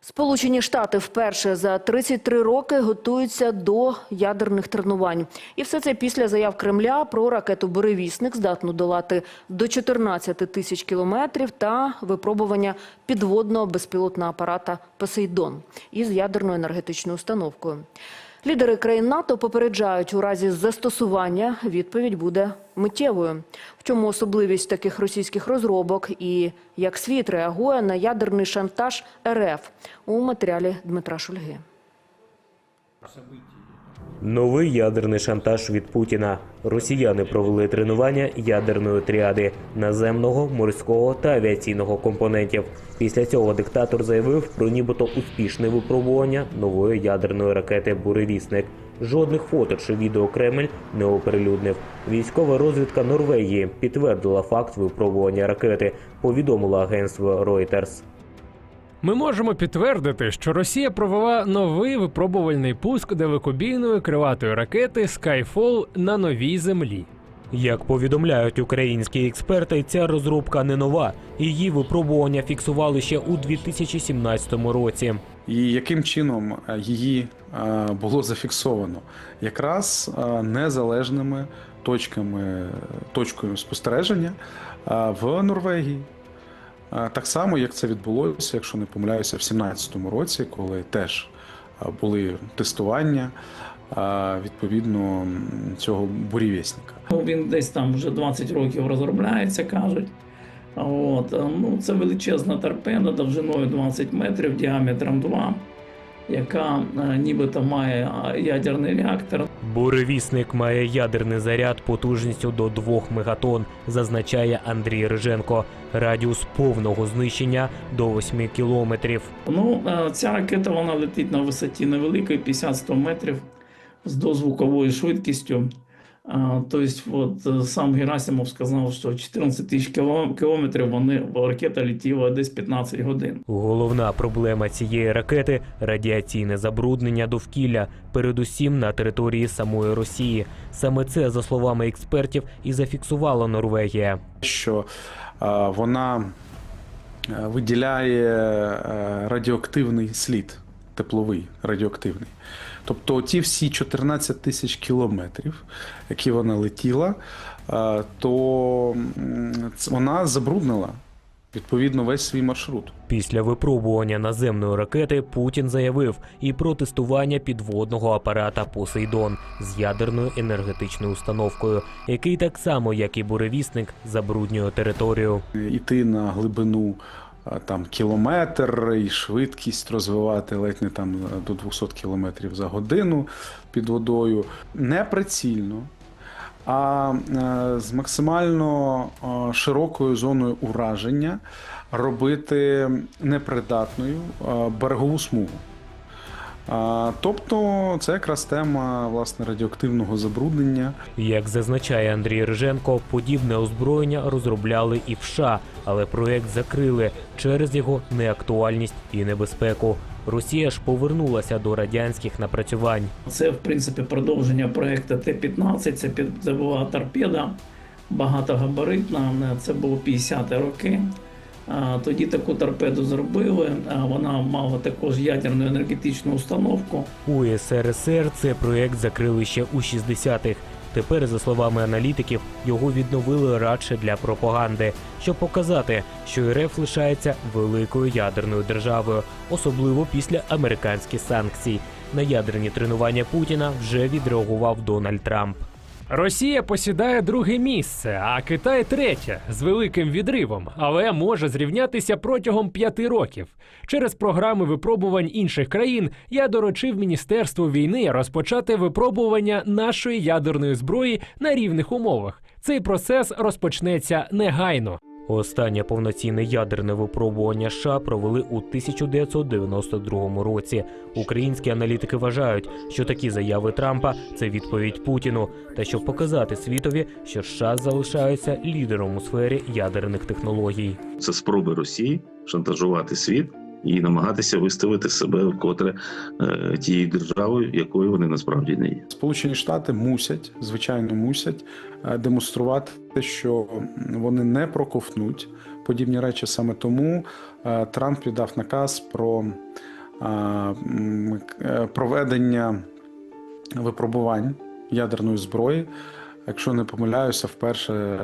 Сполучені Штати вперше за 33 роки готуються до ядерних тренувань. І все це після заяв Кремля про ракету «Буревісник», здатну долати до 14 тисяч кілометрів, та випробування підводного безпілотного апарата «Посейдон» із ядерною енергетичною установкою. Лідери країн НАТО попереджають, у разі застосування відповідь буде миттєвою. В чому особливість таких російських розробок і як світ реагує на ядерний шантаж РФ у матеріалі Дмитра Шульги. Новий ядерний шантаж від Путіна. Росіяни провели тренування ядерної тріади наземного, морського та авіаційного компонентів. Після цього диктатор заявив про нібито успішне випробування нової ядерної ракети Буревісник. Жодних фото чи відео Кремль не оприлюднив. Військова розвідка Норвегії підтвердила факт випробування ракети. Повідомило агентство Reuters. Ми можемо підтвердити, що Росія провела новий випробувальний пуск далекобійної криватої ракети Skyfall на новій землі. Як повідомляють українські експерти, ця розробка не нова. Її випробування фіксували ще у 2017 році. І яким чином е, її е, було зафіксовано? Якраз е, незалежними точками, точкою спостереження в Норвегії. Так само, як це відбулося, якщо не помиляюся, в 2017 році, коли теж були тестування відповідно цього бурєвєсника. Ну, Він десь там вже 20 років розробляється, кажуть. От, ну, це величезна торпеда довжиною 20 метрів, діаметром 2, яка е, нібито має е, ядерний реактор. Буревісник має ядерний заряд потужністю до 2 мегатон, зазначає Андрій Риженко. Радіус повного знищення до 8 кілометрів. Ну, е, ця ракета вона летить на висоті невеликої 50-100 метрів з дозвуковою швидкістю. Е, Тобто, от е, сам Герасимов сказав, що 14 тисяч кіло- кілометрів вони ракета летіла десь 15 годин. Головна проблема цієї ракети радіаційне забруднення довкілля, передусім на території самої Росії. Саме це, за словами експертів, і зафіксувала Норвегія. що е, вона е, виділяє е, радіоактивний слід, тепловий радіоактивний. Тобто ті всі 14 тисяч кілометрів, які вона летіла, е, то вона забруднила відповідно весь свій маршрут. Після випробування наземної ракети Путін заявив і про тестування підводного апарата Посейдон з ядерною енергетичною установкою, який так само, як і буревісник, забруднює територію. Іти на глибину там кілометр і швидкість розвивати ледь не там до 200 кілометрів за годину під водою неприцільно, а е, з максимально е, широкою зоною ураження робити непридатною е, берегову смугу. Тобто це якраз тема власне радіоактивного забруднення. Як зазначає Андрій Риженко, подібне озброєння розробляли і в США, але проект закрили через його неактуальність і небезпеку. Росія ж повернулася до радянських напрацювань. Це, в принципі, продовження проекту Т-15. Це, під- це була торпеда багатогабаритна. Це було 50-ті роки. Тоді таку торпеду зробили. Вона мала також ядерну енергетичну установку. У СРСР цей проект закрили ще у 60-х. Тепер, за словами аналітиків, його відновили радше для пропаганди, щоб показати, що РФ лишається великою ядерною державою, особливо після американських санкцій. На ядерні тренування Путіна вже відреагував Дональд Трамп. Росія посідає друге місце, а Китай третє з великим відривом, але може зрівнятися протягом п'яти років. Через програми випробувань інших країн я доручив Міністерству війни розпочати випробування нашої ядерної зброї на рівних умовах. Цей процес розпочнеться негайно. Останнє повноцінне ядерне випробування США провели у 1992 році. Українські аналітики вважають, що такі заяви Трампа це відповідь Путіну, та щоб показати світові, що США залишаються лідером у сфері ядерних технологій. це спроби Росії шантажувати світ і намагатися виставити себе вкотре е, тією державою, якою вони насправді не є. Сполучені Штати мусять, звичайно, мусять е, демонструвати, що вони не проковтнуть подібні речі. Саме тому е, Трамп віддав наказ про проведення випробувань ядерної зброї, якщо не помиляюся, вперше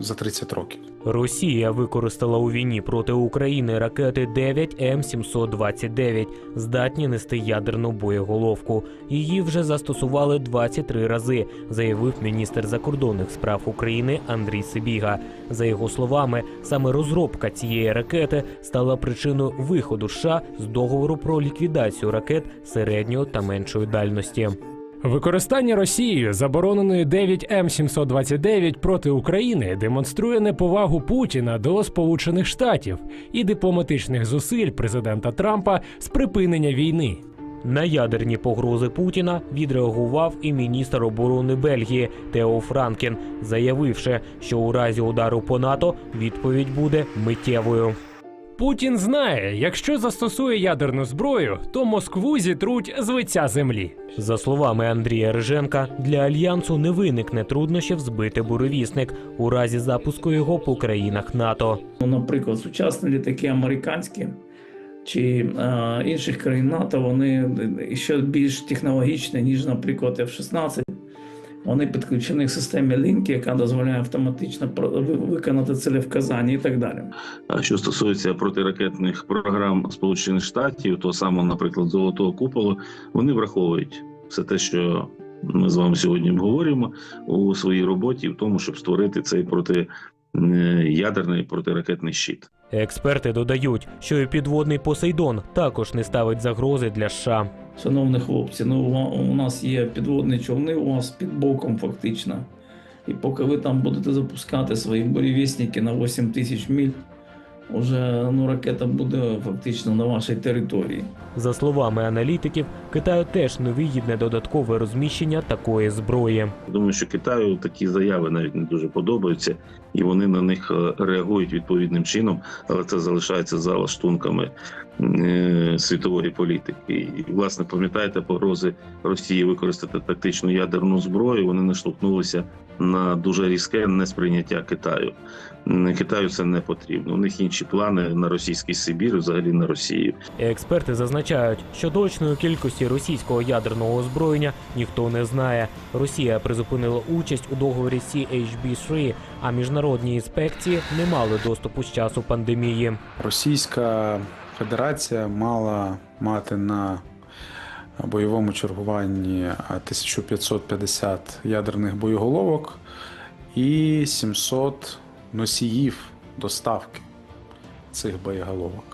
за 30 років. Росія використала у війні проти України ракети 9 М729, здатні нести ядерну боєголовку. Її вже застосували 23 рази, заявив міністр закордонних справ України Андрій Сибіга. За його словами, саме розробка цієї ракети стала причиною виходу США з договору про ліквідацію ракет середньої та меншої дальності. Використання Росією забороненої 9 М729 проти України демонструє неповагу Путіна до Сполучених Штатів і дипломатичних зусиль президента Трампа з припинення війни. На ядерні погрози Путіна відреагував і міністр оборони Бельгії Тео Франкен, заявивши, що у разі удару по НАТО відповідь буде миттєвою. Путін знає, якщо застосує ядерну зброю, то Москву зітруть з лиця землі. За словами Андрія Риженка, для альянсу не виникне труднощів збити буревісник у разі запуску його по країнах НАТО. Ну, наприклад, сучасні літаки американські чи е, інших країн НАТО, вони ще більш технологічні, ніж, наприклад, F-16. Вони підключені к системі лінки, яка дозволяє автоматично виконати цілевказання і так далі. А що стосується протиракетних програм Сполучених Штатів, то саме, наприклад, золотого куполу, вони враховують все те, що ми з вами сьогодні обговорюємо у своїй роботі, в тому, щоб створити цей проти ядерний протиракетний щит. Експерти додають, що і підводний Посейдон також не ставить загрози для США. Шановні хлопці, ну у- нас є підводні човни, у вас під боком фактично. І поки ви там будете запускати свої буревісники на 8 тисяч міль, уже ну, ракета буде фактично на вашій території. За словами аналітиків, Китаю теж невигідне додаткове розміщення такої зброї. Думаю, що Китаю такі заяви навіть не дуже подобаються, і вони на них е, реагують відповідним чином, але це залишається за лаштунками світової політики. І власне пам'ятаєте погрози Росії використати тактичну ядерну зброю. Вони наштовхнулися на дуже різке несприйняття Китаю. Китаю це не потрібно. У них інші плани на російський Сибір, взагалі на Росію. Експерти зазначають, що точної кількості російського ядерного озброєння ніхто не знає. Росія призупинила участь у договорі CHB-3, а міжнародні інспекції не мали доступу з часу пандемії. Російська Федерація мала мати на бойовому чергуванні 1550 ядерних боєголовок і 700 носіїв доставки цих боєголовок.